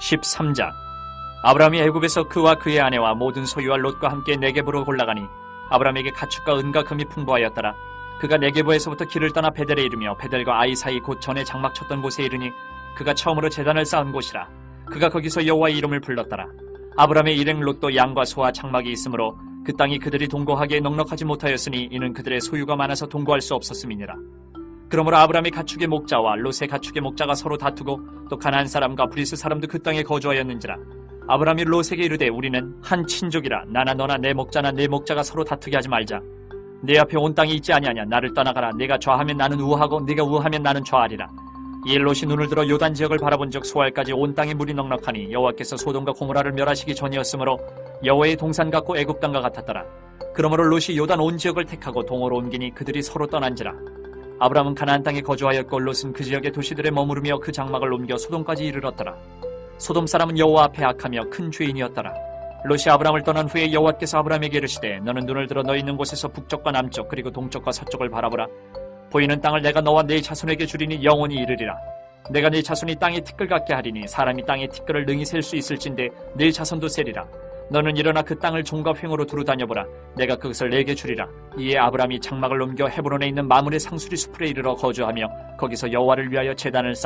13장. 아브라함이 애굽에서 그와 그의 아내와 모든 소유와 롯과 함께 네게부로 올라가니 아브라함에게 가축과 은과 금이 풍부하였더라. 그가 네게부에서부터 길을 떠나 베델에 이르며 베델과 아이 사이 곧 전에 장막 쳤던 곳에 이르니 그가 처음으로 재단을 쌓은 곳이라. 그가 거기서 여호와의 이름을 불렀더라. 아브라함의 일행 롯도 양과 소와 장막이 있으므로 그 땅이 그들이 동거하기에 넉넉하지 못하였으니 이는 그들의 소유가 많아서 동거할 수 없었음이니라 그러므로 아브라함의 가축의 목자와 롯의 가축의 목자가 서로 다투고 또 가나안 사람과 브리스 사람도 그 땅에 거주하였는지라 아브라함이 롯에게 이르되 우리는 한 친족이라 나나 너나 내 목자나 내 목자가 서로 다투게 하지 말자. 내 앞에 온 땅이 있지 아니하냐? 나를 떠나가라. 내가 좌하면 나는 우하고 네가 우하면 나는 좌하리라. 이에 롯이 눈을 들어 요단 지역을 바라본즉 소알까지 온 땅에 물이 넉넉하니 여호와께서 소돔과 고모라를 멸하시기 전이었으므로 여호와의 동산 같고 애굽 땅과 같았더라. 그러므로 롯이 요단 온 지역을 택하고 동으로 옮기니 그들이 서로 떠난지라 아브라함은 가나안 땅에 거주하였고 롯은 그 지역의 도시들에 머무르며 그 장막을 옮겨 소돔까지 이르렀더라. 소돔 사람은 여호와 앞에 악하며 큰 죄인이었더라. 롯이 아브라함을 떠난 후에 여호와께서 아브라함에게 이르시되 너는 눈을 들어 너 있는 곳에서 북쪽과 남쪽 그리고 동쪽과 서쪽을 바라보라. 보이는 땅을 내가 너와 네 자손에게 주리니 영원히 이르리라. 내가 네 자손이 땅의 티끌 같게 하리니 사람이 땅의 티끌을 능히 셀 수 있을진데 네 자손도 세리라. 너는 일어나 그 땅을 종과 횡으로 두루 다녀보라. 내가 그것을 내게 주리라. 이에 아브라함이 장막을 옮겨 헤브론에 있는 마문의 상수리 숲에 이르러 거주하며 거기서 여호와를 위하여 제단을 쌓